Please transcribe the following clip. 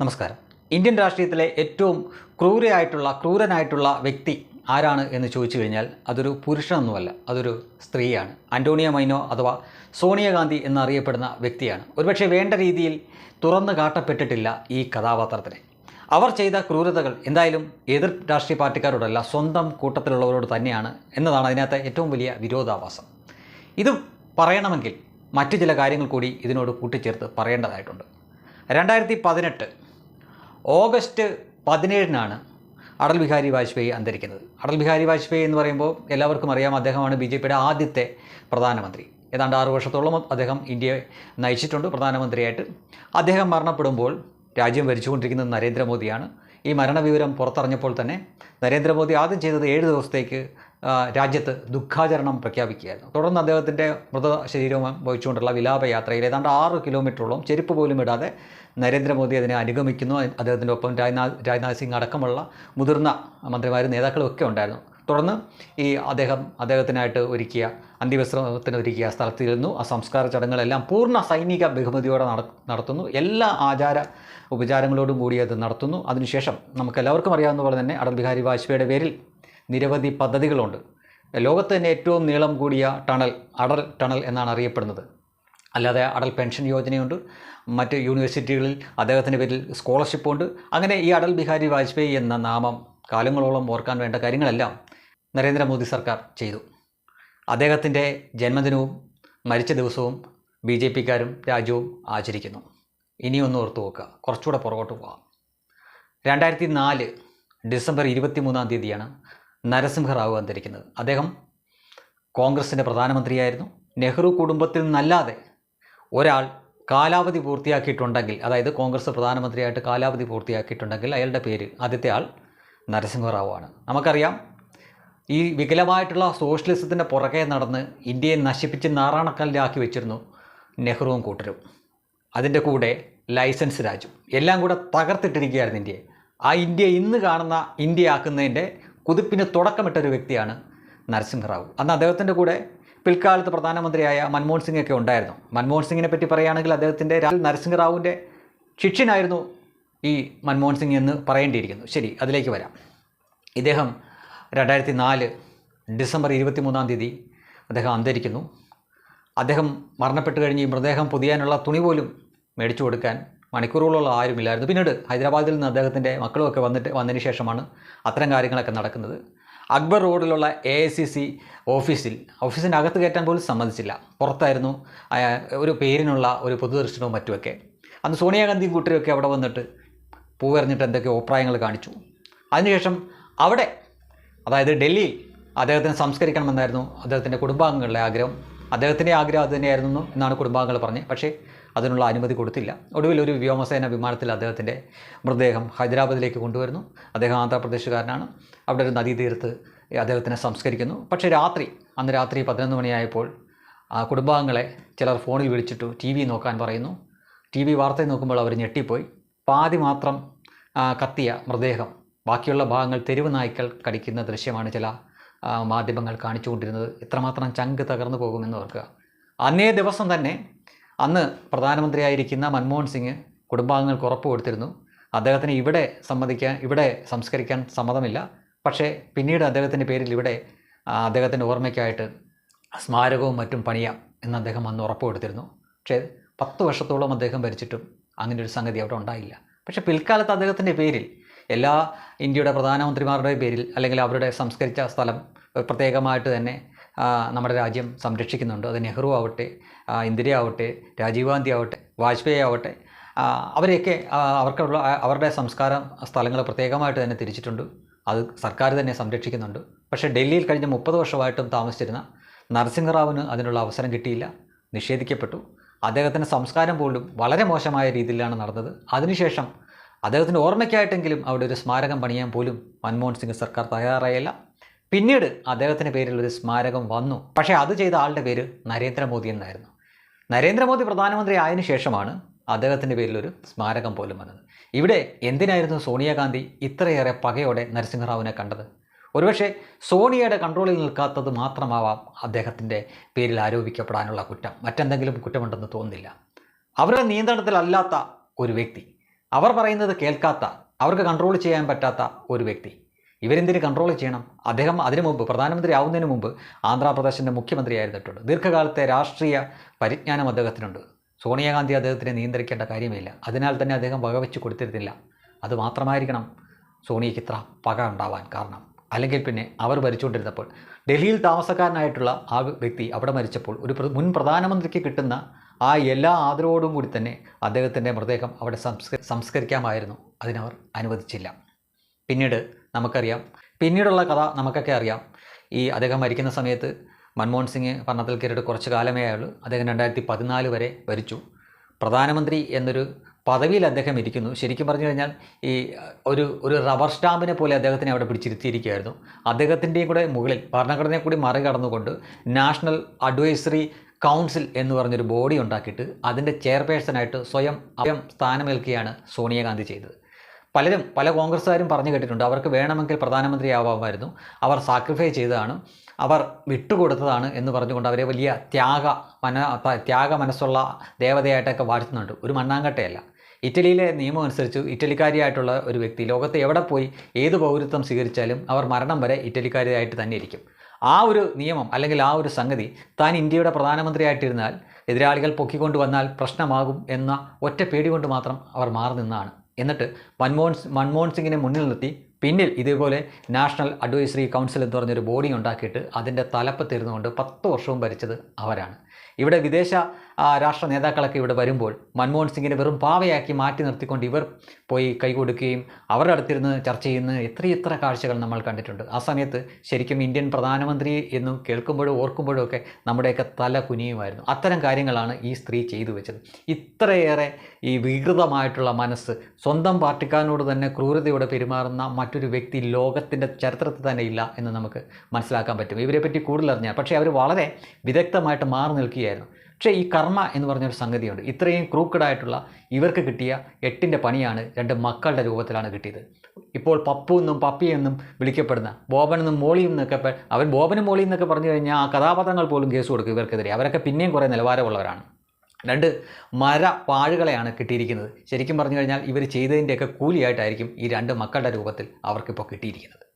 നമസ്കാരം. ഇന്ത്യൻ രാഷ്ട്രീയത്തിലെ ഏറ്റവും ക്രൂരയായിട്ടുള്ള ക്രൂരനായിട്ടുള്ള വ്യക്തി ആരാണ് എന്ന് ചോദിച്ചു കഴിഞ്ഞാൽ അതൊരു പുരുഷനൊന്നുമല്ല അതൊരു സ്ത്രീയാണ്. അന്റോണിയ മൈനോ അഥവാ സോണിയാഗാന്ധി എന്നറിയപ്പെടുന്ന വ്യക്തിയാണ്. ഒരുപക്ഷെ വേണ്ട രീതിയിൽ തുറന്നു കാട്ടപ്പെട്ടിട്ടില്ല ഈ കഥാപാത്രത്തിന്. അവർ ചെയ്ത ക്രൂരതകൾ എന്തായാലും എതിർ രാഷ്ട്രീയ പാർട്ടിക്കാരോടല്ല സ്വന്തം കൂട്ടത്തിലുള്ളവരോട് തന്നെയാണ് എന്നതാണ് അതിനകത്തെ ഏറ്റവും വലിയ വിരോധാഭാസം ഇത് പറയണമെങ്കിൽ മറ്റു ചില കാര്യങ്ങൾ കൂടി ഇതിനോട് കൂട്ടിച്ചേർത്ത് പറയേണ്ടതായിട്ടുണ്ട്. രണ്ടായിരത്തി പതിനെട്ട് ഓഗസ്റ്റ് പതിനേഴിനാണ് അടൽ ബിഹാരി വാജ്പേയി അന്തരിക്കുന്നത്. അടൽ ബിഹാരി വാജ്പേയി എന്ന് പറയുമ്പോൾ എല്ലാവർക്കും അറിയാം അദ്ദേഹമാണ് ബി ജെ പിയുടെ ആദ്യത്തെ പ്രധാനമന്ത്രി. ഏതാണ്ട് ആറു വർഷത്തോളം അദ്ദേഹം ഇന്ത്യയെ നയിച്ചിട്ടുണ്ട് പ്രധാനമന്ത്രിയായിട്ട്. അദ്ദേഹം മരണപ്പെടുമ്പോൾ രാജ്യം ഭരിച്ചുകൊണ്ടിരിക്കുന്നത് നരേന്ദ്രമോദിയാണ്. ഈ മരണവിവരം പുറത്തറിഞ്ഞപ്പോൾ തന്നെ നരേന്ദ്രമോദി ആദ്യം ചെയ്തത് ഏഴ് ദിവസത്തേക്ക് രാജ്യത്ത് ദുഃഖാചരണം പ്രഖ്യാപിക്കുകയായിരുന്നു. തുടർന്ന് അദ്ദേഹത്തിന്റെ മൃതശരീരവും വഹിച്ചുകൊണ്ടുള്ള വിലാപയാത്രയിൽ ഏതാണ്ട് ആറ് കിലോമീറ്ററോളം ചെരുപ്പ് പോലും ഇടാതെ നരേന്ദ്രമോദി അതിനെ അനുഗമിക്കുന്നു. അദ്ദേഹത്തിന്റെ ഒപ്പം രാജ്നാഥ് രാജ്നാഥ് സിംഗ് അടക്കമുള്ള മുതിർന്ന മന്ത്രിമാരും നേതാക്കളും ഒക്കെ ഉണ്ടായിരുന്നു. തുടർന്ന് ഈ അദ്ദേഹം അദ്ദേഹത്തിനായിട്ട് ഒരുക്കിയ അന്ത്യവിശ്രമത്തിന് ഒരുക്കിയ സ്ഥലത്തിരുന്നു ആ സംസ്കാര ചടങ്ങുകളെല്ലാം പൂർണ സൈനിക ബഹുമതിയോടെ നടത്തുന്നു. എല്ലാ ആചാര ഉപചാരങ്ങളോടും കൂടി അത് നടത്തുന്നു. അതിനുശേഷം നമുക്ക് എല്ലാവർക്കും അറിയാവുന്ന പോലെ തന്നെ അടൽ ബിഹാരി വാജ്പേയിയുടെ പേരിൽ നിരവധി പദ്ധതികളുണ്ട്. ലോകത്ത് തന്നെ ഏറ്റവും നീളം കൂടിയ ടണൽ അടൽ ടണൽ എന്നാണ് അറിയപ്പെടുന്നത്. അല്ലാതെ അടൽ പെൻഷൻ യോജനയുണ്ട് മറ്റ് യൂണിവേഴ്സിറ്റികളിൽ അദ്ദേഹത്തിന്റെ പേരിൽ സ്കോളർഷിപ്പുണ്ട്. അങ്ങനെ ഈ അടൽ ബിഹാരി വാജ്പേയി എന്ന നാമം കാലങ്ങളോളം ഓർക്കാൻ വേണ്ട കാര്യങ്ങളെല്ലാം നരേന്ദ്രമോദി സർക്കാർ ചെയ്തു. അദ്ദേഹത്തിന്റെ ജന്മദിനവും മരിച്ച ദിവസവും ബി ജെ പിക്കാരും രാജ്യവും ആചരിക്കുന്നു. ഇനിയൊന്ന് ഓർത്തു നോക്കുക കുറച്ചുകൂടെ പുറകോട്ട് പോകാം രണ്ടായിരത്തി നാല് ഡിസംബർ ഇരുപത്തി മൂന്നാം തീയതിയാണ് നരസിംഹറാവു അന്തരിക്കുന്നത് അദ്ദേഹം കോൺഗ്രസിന്റെ പ്രധാനമന്ത്രിയായിരുന്നു. നെഹ്റു കുടുംബത്തിൽ നിന്നല്ലാതെ ഒരാൾ കാലാവധി പൂർത്തിയാക്കിയിട്ടുണ്ടെങ്കിൽ അതായത് കോൺഗ്രസ് പ്രധാനമന്ത്രിയായിട്ട് കാലാവധി പൂർത്തിയാക്കിയിട്ടുണ്ടെങ്കിൽ അയാളുടെ പേര് ആദ്യത്തെ ആൾ നരസിംഹറാവു ആണ് നമുക്കറിയാം ഈ വികലമായിട്ടുള്ള സോഷ്യലിസത്തിന്റെ പുറകെ നടന്ന് ഇന്ത്യയെ നശിപ്പിച്ച് നാറാണക്കല്ലിലാക്കി വെച്ചിരുന്നു നെഹ്റുവും കൂട്ടരും. അതിന്റെ കൂടെ ലൈസൻസ് രാജും. എല്ലാം കൂടെ തകർത്തിട്ടിരിക്കുകയായിരുന്നു ഇന്ത്യയെ. ആ ഇന്ത്യ ഇന്ന് കാണുന്ന ഇന്ത്യ ആക്കുന്നതിന്റെ കുതിപ്പിന് തുടക്കമിട്ട ഒരു വ്യക്തിയാണ് നരസിംഹറാവു. അന്ന് അദ്ദേഹത്തിന്റെ കൂടെ പിൽക്കാലത്ത് പ്രധാനമന്ത്രിയായ മൻമോഹൻ സിംഗ് ഒക്കെ ഉണ്ടായിരുന്നു. മൻമോഹൻ സിംഗിനെ പറ്റി പറയുകയാണെങ്കിൽ അദ്ദേഹത്തിന്റെ നരസിംഹറാവുവിന്റെ ശിഷ്യനായിരുന്നു ഈ മൻമോഹൻ സിംഗ് എന്ന് പറയേണ്ടിയിരിക്കുന്നു. ശരി അതിലേക്ക് വരാം. ഇദ്ദേഹം രണ്ടായിരത്തി നാല് ഡിസംബർ ഇരുപത്തി മൂന്നാം തീയതി അദ്ദേഹം അന്തരിക്കുന്നു. അദ്ദേഹം മരണപ്പെട്ട് കഴിഞ്ഞ് ഈ മൃതദേഹം പൊതിയാനുള്ള തുണി പോലും മേടിച്ചു കൊടുക്കാൻ മണിക്കൂറുകളോളം ആരുമില്ലായിരുന്നു. പിന്നീട് ഹൈദരാബാദിൽ നിന്ന് അദ്ദേഹത്തിന്റെ മക്കളുമൊക്കെ വന്നിട്ട് വന്നതിന് ശേഷമാണ് അത്തരം കാര്യങ്ങളൊക്കെ നടക്കുന്നത്. അക്ബർ റോഡിലുള്ള എ ഐ സി സി ഓഫീസിൽ ഓഫീസിന്റെ അകത്ത് കയറ്റാൻ പോലും സമ്മതിച്ചില്ല. പുറത്തായിരുന്നു ഒരു പേരിനുള്ള ഒരു പൊതുദർശനവും മറ്റുമൊക്കെ. അന്ന് സോണിയാഗാന്ധിയും കൂട്ടരൊക്കെ അവിടെ വന്നിട്ട് പൂവെറിഞ്ഞിട്ട് എന്തൊക്കെ അഭിപ്രായങ്ങൾ കാണിച്ചു. അതിനുശേഷം അവിടെ അതായത് ഡൽഹിയിൽ അദ്ദേഹത്തിന് സംസ്കരിക്കണമെന്നായിരുന്നു അദ്ദേഹത്തിന്റെ കുടുംബാംഗങ്ങളുടെ ആഗ്രഹം. അദ്ദേഹത്തിന്റെ ആഗ്രഹം അത് തന്നെയായിരുന്നു എന്നാണ് കുടുംബാംഗങ്ങൾ പറഞ്ഞത്. പക്ഷേ അതിനുള്ള അനുമതി കൊടുത്തില്ല. ഒടുവിൽ ഒരു വ്യോമസേന വിമാനത്തിൽ അദ്ദേഹത്തിന്റെ മൃതദേഹം ഹൈദരാബാദിലേക്ക് കൊണ്ടുവരുന്നു. അദ്ദേഹം ആന്ധ്രാപ്രദേശുകാരനാണ്. അവിടെ ഒരു നദീതീരത്ത് അദ്ദേഹത്തിനെ സംസ്കരിക്കുന്നു. പക്ഷേ രാത്രി അന്ന് രാത്രി പതിനൊന്ന് മണിയായപ്പോൾ ആ കുടുംബാംഗങ്ങളെ ചിലർ ഫോണിൽ വിളിച്ചിട്ടു ടി വി നോക്കാൻ പറയുന്നു. ടി വി വാർത്ത നോക്കുമ്പോൾ അവർ ഞെട്ടിപ്പോയി. പാതി മാത്രം കത്തിയ മൃതദേഹം ബാക്കിയുള്ള ഭാഗങ്ങൾ തെരുവ് നായ്ക്കൾ കടിക്കുന്ന ദൃശ്യമാണ് ചില മാധ്യമങ്ങൾ കാണിച്ചുകൊണ്ടിരുന്നത്. എത്രമാത്രം ചങ്ക് തകർന്നു പോകുമെന്ന് ഓർക്കുക. അന്നേ ദിവസം തന്നെ അന്ന് പ്രധാനമന്ത്രിയായിരിക്കുന്ന മൻമോഹൻ സിംഗ് കുടുംബാംഗങ്ങൾക്ക് ഉറപ്പ് കൊടുത്തിരുന്നു. അദ്ദേഹത്തിന് ഇവിടെ സമ്മതിക്കാൻ ഇവിടെ സംസ്കരിക്കാൻ സമ്മതമില്ല. പക്ഷേ പിന്നീട് അദ്ദേഹത്തിന്റെ പേരിൽ ഇവിടെ അദ്ദേഹത്തിന്റെ ഓർമ്മയ്ക്കായിട്ട് സ്മാരകവും മറ്റും പണിയാം എന്ന് അദ്ദേഹം അന്ന് ഉറപ്പ് കൊടുത്തിരുന്നു. പക്ഷേ പത്ത് വർഷത്തോളം അദ്ദേഹം ഭരിച്ചിട്ടും അങ്ങനെ ഒരു സംഗതി അവിടെ ഉണ്ടായില്ല. പക്ഷേ പിൽക്കാലത്ത് അദ്ദേഹത്തിന്റെ പേരിൽ എല്ലാ ഇന്ത്യയുടെ പ്രധാനമന്ത്രിമാരുടെ പേരിൽ അല്ലെങ്കിൽ അവരുടെ സംസ്കരിച്ച സ്ഥലം പ്രത്യേകമായിട്ട് തന്നെ നമ്മുടെ രാജ്യം സംരക്ഷിക്കുന്നുണ്ട്. അത് നെഹ്റു ആവട്ടെ ഇന്ദിര ആവട്ടെ രാജീവ് ഗാന്ധി ആവട്ടെ വാജ്പേയി ആവട്ടെ അവരെയൊക്കെ അവർക്കുള്ള അവരുടെ സംസ്കാര സ്ഥലങ്ങൾ പ്രത്യേകമായിട്ട് തന്നെ തിരിച്ചിട്ടുണ്ട്. അത് സർക്കാർ തന്നെ സംരക്ഷിക്കുന്നുണ്ട്. പക്ഷേ ഡൽഹിയിൽ കഴിഞ്ഞ മുപ്പത് വർഷമായിട്ടും താമസിച്ചിരുന്ന നരസിംഹറാവിന് അതിനുള്ള അവസരം കിട്ടിയില്ല. നിഷേധിക്കപ്പെട്ടു. അദ്ദേഹത്തിന്റെ സംസ്കാരം പോലും വളരെ മോശമായ രീതിയിലാണ് നടന്നത്. അതിനുശേഷം അദ്ദേഹത്തിന്റെ ഓർമ്മയ്ക്കായിട്ടെങ്കിലും അവിടെ ഒരു സ്മാരകം പണിയാൻ പോലും മൻമോഹൻ സിംഗ് സർക്കാർ തയ്യാറായില്ല. പിന്നീട് അദ്ദേഹത്തിന്റെ പേരിൽ ഒരു സ്മാരകം വന്നു. പക്ഷേ അത് ചെയ്ത ആളുടെ പേര് നരേന്ദ്രമോദി എന്നായിരുന്നു. നരേന്ദ്രമോദി പ്രധാനമന്ത്രി ആയതിനു ശേഷമാണ് അദ്ദേഹത്തിന്റെ പേരിൽ ഒരു സ്മാരകം പോലും വന്നത്. ഇവിടെ എന്തിനായിരുന്നു സോണിയാഗാന്ധി ഇത്രയേറെ പകയോടെ നരസിംഹറാവുവിനെ കണ്ടത്? ഒരുപക്ഷെ സോണിയയുടെ കൺട്രോളിൽ നിൽക്കാത്തത് മാത്രമാവാം അദ്ദേഹത്തിന്റെ പേരിൽ ആരോപിക്കപ്പെടാനുള്ള കുറ്റം. മറ്റെന്തെങ്കിലും കുറ്റമുണ്ടെന്ന് തോന്നുന്നില്ല. അവരുടെ നിയന്ത്രണത്തിലല്ലാത്ത ഒരു വ്യക്തി. അവർ പറയുന്നത് കേൾക്കാത്ത അവർക്ക് കൺട്രോൾ ചെയ്യാൻ പറ്റാത്ത ഒരു വ്യക്തി. ഇവരെന്തിന് കൺട്രോൾ ചെയ്യണം? അദ്ദേഹം അതിനു മുമ്പ് പ്രധാനമന്ത്രി ആവുന്നതിന് മുമ്പ് ആന്ധ്രാപ്രദേശിന്റെ മുഖ്യമന്ത്രിയായിരുന്നിട്ടുണ്ട്. ദീർഘകാലത്തെ രാഷ്ട്രീയ പരിജ്ഞാനം അദ്ദേഹത്തിനുണ്ട്. സോണിയാഗാന്ധി അദ്ദേഹത്തിനെ നിയന്ത്രിക്കേണ്ട കാര്യമില്ല. അതിനാൽ തന്നെ അദ്ദേഹം വകവെച്ച് കൊടുത്തിരുന്നില്ല. അത് മാത്രമായിരിക്കണം സോണിയയ്ക്ക് ഇത്ര പക ഉണ്ടാവാൻ കാരണം. അല്ലെങ്കിൽ പിന്നെ അവർ ഭരിച്ചുകൊണ്ടിരുന്നപ്പോൾ ഡൽഹിയിൽ താമസക്കാരനായിട്ടുള്ള ആ വ്യക്തി അവിടെ മരിച്ചപ്പോൾ ഒരു മുൻ പ്രധാനമന്ത്രിക്ക് കിട്ടുന്ന ആ എല്ലാ ആദരവോടും കൂടി തന്നെ അദ്ദേഹത്തിന്റെ മൃതദേഹം അവിടെ സംസ്ക സംസ്കരിക്കാമായിരുന്നു. അതിനവർ അനുവദിച്ചില്ല. പിന്നീട് നമുക്കറിയാം. പിന്നീടുള്ള കഥ നമുക്കൊക്കെ അറിയാം. ഈ അദ്ദേഹം മരിക്കുന്ന സമയത്ത് മൻമോഹൻ സിംഗ് ഭരണത്തിൽ കയറിയിട്ട് കുറച്ച് കാലമേ ആയുള്ളൂ. അദ്ദേഹം രണ്ടായിരത്തി പതിനാല് വരെ ഭരിച്ചു. പ്രധാനമന്ത്രി എന്നൊരു പദവിയിൽ അദ്ദേഹം ഇരിക്കുന്നു. ശരിക്കും പറഞ്ഞു കഴിഞ്ഞാൽ ഈ ഒരു ഒരു റബ്ബർ സ്റ്റാമ്പിനെ പോലെ അദ്ദേഹത്തിനെ അവിടെ പിടിച്ചിരുത്തിയിരിക്കുകയായിരുന്നു. അദ്ദേഹത്തിന്റെയും കൂടെ മുകളിൽ ഭരണഘടനയെ കൂടി മറികടന്നുകൊണ്ട് നാഷണൽ അഡ്വൈസറി കൗൺസിൽ എന്ന് പറഞ്ഞൊരു ബോഡി ഉണ്ടാക്കിയിട്ട് അതിന്റെ ചെയർപേഴ്സണായിട്ട് സ്വയം സ്വയം സ്ഥാനമേൽക്കുകയാണ് സോണിയാഗാന്ധി ചെയ്തത്. പലരും പല കോൺഗ്രസ്സുകാരും പറഞ്ഞു കേട്ടിട്ടുണ്ട്. അവർക്ക് വേണമെങ്കിൽ പ്രധാനമന്ത്രിയാവാമായിരുന്നു അവർ സാക്രിഫൈസ് ചെയ്തതാണ്. അവർ വിട്ടുകൊടുത്തതാണ് എന്ന് പറഞ്ഞുകൊണ്ട് അവരെ വലിയ ത്യാഗ മന ത്യാഗ മനസ്സുള്ള ദേവതയായിട്ടൊക്കെ വാഴ്ത്തുന്നുണ്ട്. ഒരു മണ്ണാങ്കട്ടയല്ല. ഇറ്റലിയിലെ നിയമം അനുസരിച്ച് ഇറ്റലിക്കാരിയായിട്ടുള്ള ഒരു വ്യക്തി ലോകത്ത് എവിടെ പോയി ഏത് പൗരത്വം സ്വീകരിച്ചാലും അവർ മരണം വരെ ഇറ്റലിക്കാരിയായിട്ട് തന്നെ ഇരിക്കും. ആ ഒരു നിയമം അല്ലെങ്കിൽ ആ ഒരു സംഗതി താൻ ഇന്ത്യയുടെ പ്രധാനമന്ത്രിയായിട്ടിരുന്നാൽ എതിരാളികൾ പൊക്കിക്കൊണ്ടു വന്നാൽ പ്രശ്നമാകും എന്ന ഒറ്റ പേടി കൊണ്ട് മാത്രം അവർ മാറി നിന്നാണ്. എന്നിട്ട് മൻമോഹൻ മൻമോഹൻ സിംഗിനെ മുന്നിൽ നിർത്തി. പിന്നിൽ ഇതേപോലെ നാഷണൽ അഡ്വൈസറി കൗൺസിൽ എന്ന് പറഞ്ഞൊരു ബോഡി ഉണ്ടാക്കിയിട്ട് അതിന്റെ തലപ്പത്തിരുന്നുകൊണ്ട് പത്ത് വർഷവും ഭരിച്ചത് അവരാണ്. ഇവിടെ വിദേശ രാഷ്ട്ര നേതാക്കളൊക്കെ ഇവിടെ വരുമ്പോൾ മൻമോഹൻ സിംഗിനെ വെറും പാവയാക്കി മാറ്റി നിർത്തിക്കൊണ്ട് ഇവർ പോയി കൈകൊടുക്കുകയും അവരുടെ അടുത്തിരുന്ന് ചർച്ച ചെയ്യുന്ന എത്രയെത്ര കാഴ്ചകൾ നമ്മൾ കണ്ടിട്ടുണ്ട്. ആ സമയത്ത് ശരിക്കും ഇന്ത്യൻ പ്രധാനമന്ത്രി എന്ന് കേൾക്കുമ്പോഴും ഓർക്കുമ്പോഴും ഒക്കെ നമ്മുടെയൊക്കെ തല കുനിയുമായിരുന്നു. അത്തരം കാര്യങ്ങളാണ് ഈ സ്ത്രീ ചെയ്തു വെച്ചത്. ഇത്രയേറെ ഈ വികൃതമായിട്ടുള്ള മനസ്സ് സ്വന്തം പാർട്ടിക്കാരനോട് തന്നെ ക്രൂരതയോടെ പെരുമാറുന്ന മറ്റൊരു വ്യക്തി ലോകത്തിന്റെ ചരിത്രത്തിൽ തന്നെ ഇല്ല എന്ന് നമുക്ക് മനസ്സിലാക്കാൻ പറ്റും. ഇവരെപ്പറ്റി പറ്റി കൂടുതൽ അറിഞ്ഞാൽ പക്ഷേ അവർ വളരെ വിദഗ്ധമായിട്ട് മാറി നിൽക്കുകയായിരുന്നു പക്ഷേ ഈ കർമ്മ എന്ന് പറഞ്ഞൊരു സംഗതിയുണ്ട്. ഇത്രയും ക്രൂക്കഡായിട്ടുള്ള ഇവർക്ക് കിട്ടിയ എട്ടിന്റെ പണിയാണ് രണ്ട് മക്കളുടെ രൂപത്തിലാണ് കിട്ടിയത്. ഇപ്പോൾ പപ്പു എന്നും പപ്പി എന്നും വിളിക്കപ്പെടുന്ന ബോബൻ എന്നും മോളിയും എന്നൊക്കെ അവൻ ബോബനും മോളിയും എന്നൊക്കെ പറഞ്ഞു കഴിഞ്ഞാൽ ആ കഥാപാത്രങ്ങൾ പോലും കേസ് കൊടുക്കും ഇവർക്കെതിരെ. അവരൊക്കെ പിന്നെയും കുറേ നിലവാരമുള്ളവരാണ്. രണ്ട് മര പാഴുകളെയാണ് കിട്ടിയിരിക്കുന്നത്. ശരിക്കും പറഞ്ഞു കഴിഞ്ഞാൽ ഇവർ ചെയ്തതിന്റെയൊക്കെ കൂലിയായിട്ടായിരിക്കും ഈ രണ്ട് മക്കളുടെ രൂപത്തിൽ അവർക്കിപ്പോൾ കിട്ടിയിരിക്കുന്നത്.